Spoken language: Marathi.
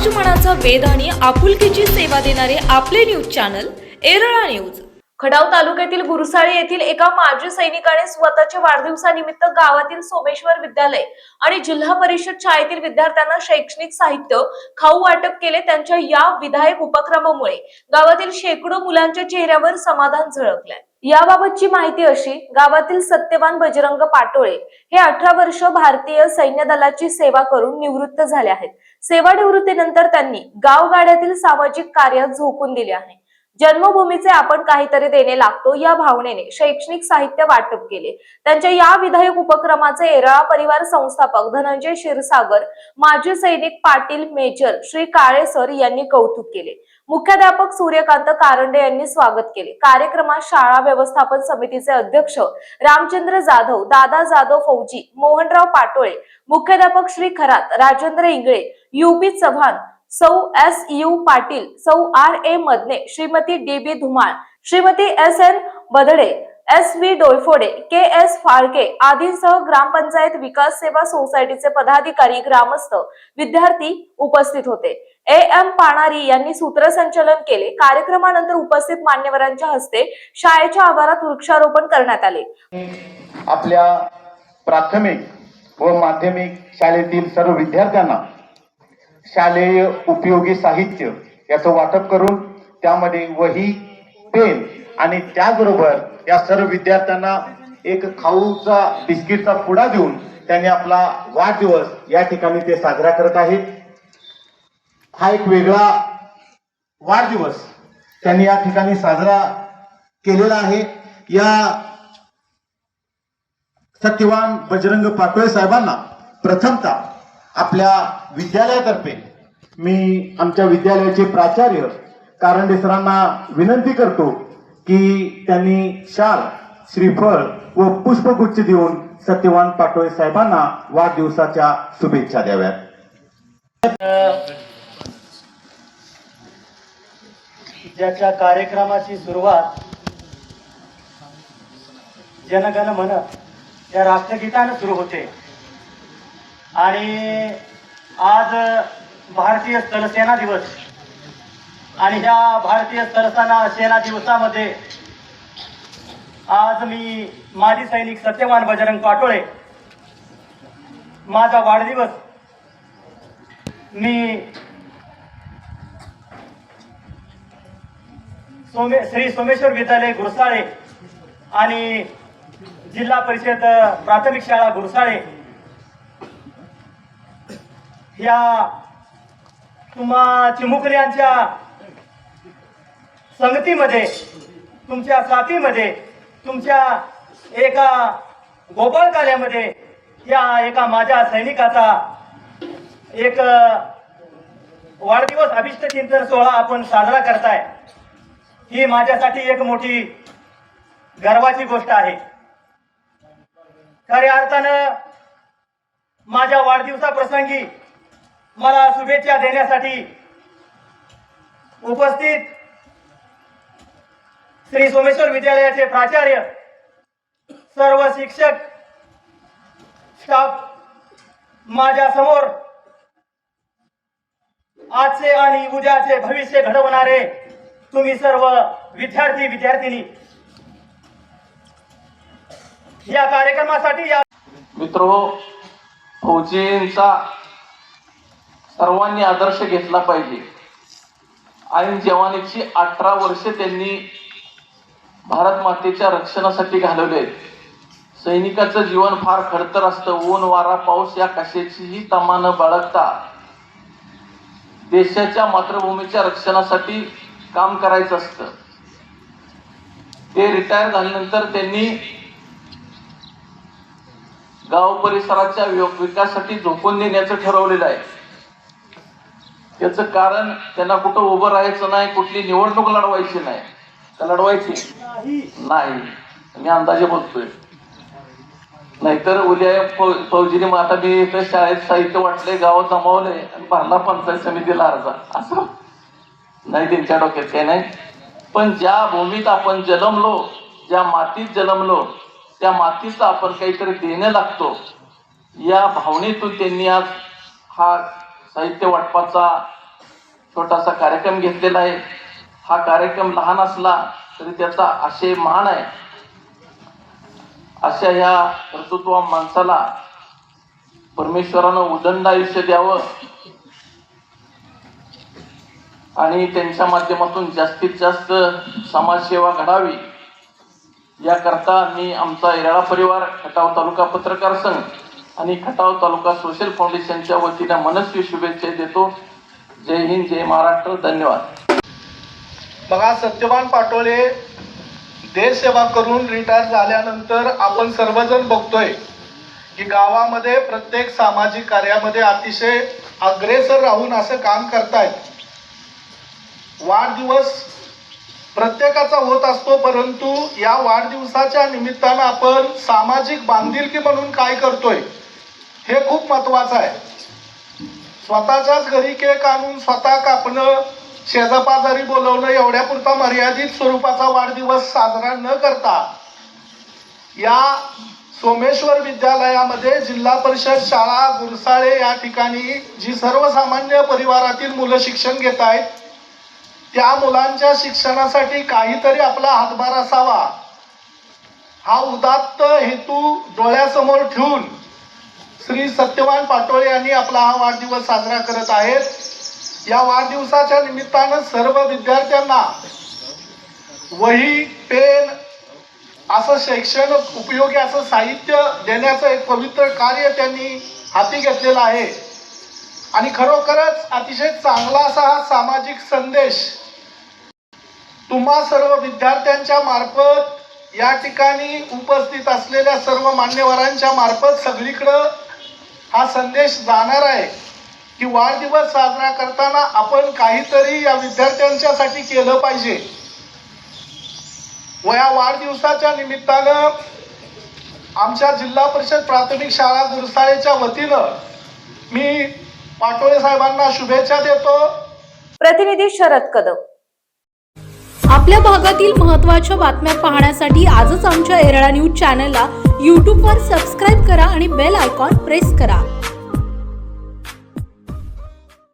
समाज मनाचा आणि आपुलकीची सेवा देणारे आपले news channel Erala news Khatav तालुक्यातील गुरुसाळे येथील एका माजी सैनिकाने स्वतःच्या वाढदिवसानिमित्त गावातील सोमेश्वर विद्यालय आणि जिल्हा परिषद शाळेतील विद्यार्थ्यांना शैक्षणिक साहित्य खाऊ वाटप केले त्यांच्या या विधायक उपक्रमामुळे गावातील शेकडो मुलांच्या चेहऱ्यावर समाधान झळकलंय याबाबतची माहिती अशी गावातील सत्यवान बजरंग पाटोळे हे अठरा वर्ष भारतीय सैन्य दलाची सेवा करून निवृत्त झाले आहेत. सेवानिवृत्तीनंतर त्यांनी गावगाड्यातील सामाजिक कार्यात झोकून दिले आहे. जन्मभूमीचे आपण काहीतरी देणे लागतो या भावनेने शैक्षणिक साहित्य वाटप केले. त्यांच्या या विधायक उपक्रमाचे एरळा परिवार संस्थापक धनंजय क्षीरसागर माजी सैनिक पाटील मेजर श्री काळे सर यांनी कौतुक केले. मुख्याध्यापक सूर्यकांत कारंडे यांनी स्वागत केले. कार्यक्रमात शाळा व्यवस्थापन समितीचे अध्यक्ष रामचंद्र जाधव दादा जाधव फौजी मोहनराव पाटोळे मुख्याध्यापक Shri Kharat Rajendra Ingale UP Chavan Sau S U Patil Sau R A Madane Shrimati D B Dhumal Shrimati S N Badade S V Doiphode K S Phalke आदींसह ग्रामपंचायत विकास सेवा सोसायटीचे पदाधिकारी ग्रामस्थ विद्यार्थी उपस्थित होते. ए एम पाणारी यांनी सूत्रसंचलन केले. कार्यक्रमानंतर उपस्थित मान्यवरांच्या हस्ते शाळेच्या आवारात वृक्षारोपण करण्यात आले. आपल्या प्राथमिक व माध्यमिक शाळेतील सर्व विद्यार्थ्यांना शालेय उपयोगी साहित्य याचं वाटप करून त्यामध्ये वही पेन आणि त्याचबरोबर या सर्व विद्यार्थ्यांना एक खाऊचा बिस्किटचा पुडा देऊन त्यांनी आपला वाढदिवस या ठिकाणी ते साजरा करत आहेत. हा एक वेगळा वाढदिवस त्यांनी या ठिकाणी साजरा केलेला आहे. या सत्यवान बजरंग पाटोळे साहेबांना प्रथमता आपल्या विद्यालयातर्फे मी आमच्या विद्यालयाचे प्राचार्य कारंडे सरांना विनंती करतो की त्यांनी शाल श्रीफळ व पुष्पगुच्छ देऊन सत्यवान पाटोळे साहेबांना वाढदिवसाच्या शुभेच्छा द्याव्यात. ज्याच्या कार्यक्रमाची सुरुवात जनगण म्हणत या राष्ट्रगीतानं सुरू होते. आणि आज भारतीय स्थलसेना दिवस. आणि ह्या भारतीय स्थलसेना सेना दिवसामध्ये आज मी माजी सैनिक सत्यवान बजरंग पाटोळे माझा वाढदिवस मी सोमे श्री सोमेश्वर विद्यालय घुरसाळे आणि जिल्हा परिषद प्राथमिक शाळा घुरसाळे या तुम्हा चिमुकल्यांच्या संगतीमध्ये तुमच्या साथीमध्ये तुमच्या एका गोपाळकाल्यामध्ये या एका माझ्या सैनिकाचा एक वाढदिवस अभिष्ट चिंतन सोहळा आपण साजरा करताय. ही माझ्यासाठी एक मोठी गर्वाची गोष्ट आहे. खऱ्या अर्थानं माझ्या वाढदिवसाप्रसंगी मला शुभेच्छा देण्यासाठी उपस्थित श्री सोमेश्वर विद्यालयाचे प्राचार्य सर्व शिक्षक स्टाफ माझ्यासमोर आजचे आणि उद्याचे भविष्य घडवणारे तुम्ही सर्व विद्यार्थी विद्यार्थिनी या कार्यक्रमासाठी या मित्र फौजींचा सर्वांनी आदर्श घेतला पाहिजे. आणि जवानीची अठरा वर्षे त्यांनी भारत मातेच्या रक्षणासाठी घालवले सैनिकाचं जीवन फार खडतर असतं. ऊन वारा पाऊस या कशाचीही तमा न बाळगता देशाच्या मातृभूमीच्या रक्षणासाठी काम करायचं असतं. ते रिटायर झाल्यानंतर त्यांनी गाव परिसराच्या विकासासाठी झोकून देण्याचं ठरवलेलं आहे. त्याचं कारण त्यांना कुठं उभं राहायचं नाही कुठली निवडणूक लढवायची नाही. का लढवायची? नाही. मी अंदाजे बोलतोय. नाहीतर उद्या फौजीने मग आता मी इथं शाळेत साहित्य वाटले गावात जमावले आणि भरला पंचायत समितीला अर्ज. असं. नाही त्यांच्या डोक्यात काय नाही. पण ज्या भूमीत आपण जन्मलो ज्या मातीत जन्मलो त्या मातीचं आपण काहीतरी देणं लागतो. या भावनेतून त्यांनी आज हा साहित्य वाटपाचा छोटासा कार्यक्रम घेतलेला आहे. हा कार्यक्रम लहान असला तरी त्याचा आशय महान आहे. अशा ह्या कर्तृत्व माणसाला परमेश्वरानं उदंड आयुष्य द्यावं आणि त्यांच्या माध्यमातून जास्तीत जास्त समाजसेवा घडावी याकरता मी आमचा येराळा परिवार खटाव तालुका पत्रकार संघ आणि खटाव तालुका सोशल फाउंडेशनच्या वतीनं मनस्वी शुभेच्छा देतो. जय हिंद जय महाराष्ट्र. धन्यवाद. बघा सत्यवान पाटोळे देशसेवा करून रिटायर झाल्यानंतर आपण सर्वजण बघतोय की गावामध्ये प्रत्येक सामाजिक कार्यामध्ये अतिशय अग्रेसर राहून असं काम करतायत. वाढदिवस प्रत्येकाचा होत असतो परंतु या वाढदिवसाच्या निमित्तानं आपण सामाजिक बांधिलकी म्हणून काय करतोय हे खूप महत्वाचं आहे. स्वतःच्याच घरी केक आणून स्वतः कापणं शेजापाजारी बोलवणं एवढ्यापुरता मर्यादित स्वरूपाचा वाढदिवस साजरा न करता या सोमेश्वर विद्यालयामध्ये जिल्हा परिषद शाळा गुरसाळे या ठिकाणी जी सर्वसामान्य परिवारातील मुलं शिक्षण घेत आहेत त्या मुलांच्या शिक्षणासाठी काहीतरी आपला हातभार असावा. हा उदात्त हेतू डोळ्यासमोर ठेवून श्री सत्यवान पाटोळे यांनी आपला हा वाढदिवस साजरा करत आहेत. या वाढदिवसाच्या निमित्तानं सर्व विद्यार्थ्यांना वही पेन असं शैक्षणिक उपयोगी असं साहित्य देण्याचं एक पवित्र कार्य त्यांनी हाती घेतलेलं आहे. आणि खरोखरच अतिशय चांगला असा हा सामाजिक संदेश तुम्हा सर्व विद्यार्थ्यांच्या मार्फत या ठिकाणी उपस्थित असलेल्या सर्व मान्यवरांच्या मार्फत सगळीकडं हा संदेश जाणार आहे की वाढदिवस साजरा करताना आपण काहीतरी या विद्यार्थ्यांच्यासाठी केलं पाहिजे. व या वाढदिवसाच्या निमित्तानं आमच्या जिल्हा परिषद प्राथमिक शाळा गुरुसाळेच्या वतीनं मी पाटोळे साहेबांना शुभेच्छा देतो. प्रतिनिधी शरद कदम. आपल्या भागातील महत्त्वाच्या बातम्या पाहण्यासाठी आजच आमच्या एरळा न्यूज चॅनलला यूट्यूबवर सबस्क्राईब करा आणि बेल आयकॉन प्रेस करा.